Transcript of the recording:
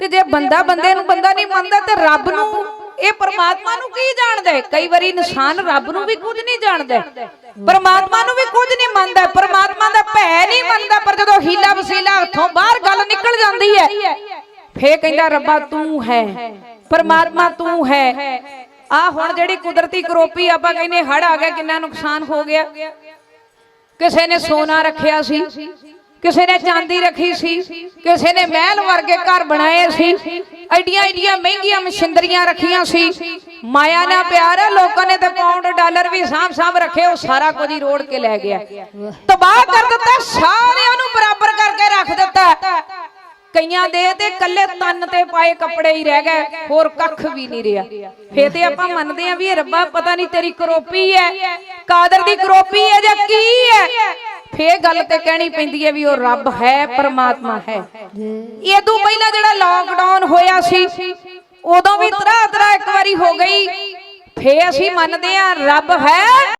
ਤੇ ਜੇ ਬੰਦਾ ਬੰਦੇ ਨੂੰ ਬੰਦਾ ਨਹੀਂ ਮੰਨਦਾ ਤੇ ਰੱਬ ਨੂੰ ਇਹ ਪਰਮਾਤਮਾ ਨੂੰ ਕੀ ਜਾਣਦਾ ਹੈ? ਕਈ ਵਾਰੀ ਇਨਸਾਨ ਰੱਬ ਨੂੰ ਵੀ ਕੁਝ ਨਹੀਂ ਜਾਣਦਾ ਪਰਮਾਤਮਾ ਨੂੰ ਵੀ ਕੁਝ ਨਹੀਂ ਮੰਨਦਾ ਪਰਮਾਤਮਾ ਦਾ ਭੈ ਨਹੀਂ ਮੰਨਦਾ ਪਰ ਜਦੋਂ ਹੀਲਾ ਵਸੀਲਾ ਹੱਥੋਂ ਬਾਹਰ ਗੱਲ ਨਿਕਲ ਜਾਂਦੀ ਹੈ ਫੇਰ ਕਹਿੰਦਾ ਰੱਬਾ ਤੂੰ ਹੈ। ਪਰਮਾਤਮਾ ਤੂੰ ਹੈ। ਆ ਹੁਣ ਜਿਹੜੀ ਕੁਦਰਤੀ ਕਰੋਪੀ ਆਪਾਂ ਕਹਿੰਦੇ ਹੜ ਆ ਗਿਆ ਕਿੰਨਾ ਨੁਕਸਾਨ ਹੋ ਗਿਆ। ਕਿਸੇ ਨੇ ਸੋਨਾ ਰੱਖਿਆ ਸੀ। ਕਿਸੇ ਨੇ ਚਾਂਦੀ ਰੱਖੀ ਸੀ, ਕਿਸੇ ਨੇ ਮਹਿਲ ਵਰਗੇ ਘਰ ਬਣਾਏ ਸੀ, ਐਡੀਆਂ ਐਡੀਆਂ ਮਹਿੰਗੀਆਂ ਮਸ਼ਿੰਦਰੀਆਂ ਰੱਖੀਆਂ ਸੀ। ਮਾਇਆ ਨਾਲ ਪਿਆਰ ਹੈ, ਲੋਕਾਂ ਨੇ ਤੇ ਪਾਉਂਡ ਡਾਲਰ ਵੀ ਸਾਂਭ ਸਾਂਭ ਰੱਖੇ, ਉਹ ਸਾਰਾ ਕੁਝ ਹੀ ਰੋੜ ਕੇ ਲੈ ਗਿਆ। ਤਬਾਹ ਕਰ ਦਿੱਤਾ, ਸਾਰਿਆਂ ਨੂੰ ਬਰਾਬਰ ਕਰਕੇ ਰੱਖ ਦਿੱਤਾ। ਕਈਆਂ ਦੇ ਤੇ ਕੱਲੇ ਤਨ ਤੇ ਪਾਏ ਕੱਪੜੇ ਹੀ ਰਹਿ ਗਏ, ਹੋਰ ਕੱਖ ਵੀ ਨਹੀਂ ਰਿਹਾ। ਫੇ ਤੇ ਆਪਾਂ ਮੰਨਦੇ ਆਂ ਵੀ ਇਹ ਰੱਬਾ ਪਤਾ ਨਹੀਂ ਤੇਰੀ ਕਰੋਪੀ ਹੈ, ਕਾਦਰ ਦੀ ਕਰੋਪੀ ਹੈ ਜਾਂ ਕੀ ਹੈ। ਫੇ ਗੱਲ ਤੇ ਕਹਿਣੀ ਪੈਂਦੀ ਹੈ ਵੀ ਉਹ ਰੱਬ ਹੈ, ਪਰਮਾਤਮਾ ਹੈ। ਇਹ ਤੋਂ ਪਹਿਲਾਂ ਜਿਹੜਾ ਲਾਕਡਾਊਨ ਹੋਇਆ ਸੀ, ਉਦੋਂ ਵੀ ਤਰਾ ਤਰਾ ਇੱਕ ਵਾਰੀ ਹੋ ਗਈ। ਫੇਰ ਅਸੀਂ ਮੰਨਦੇ ਆਂ ਰੱਬ ਹੈ।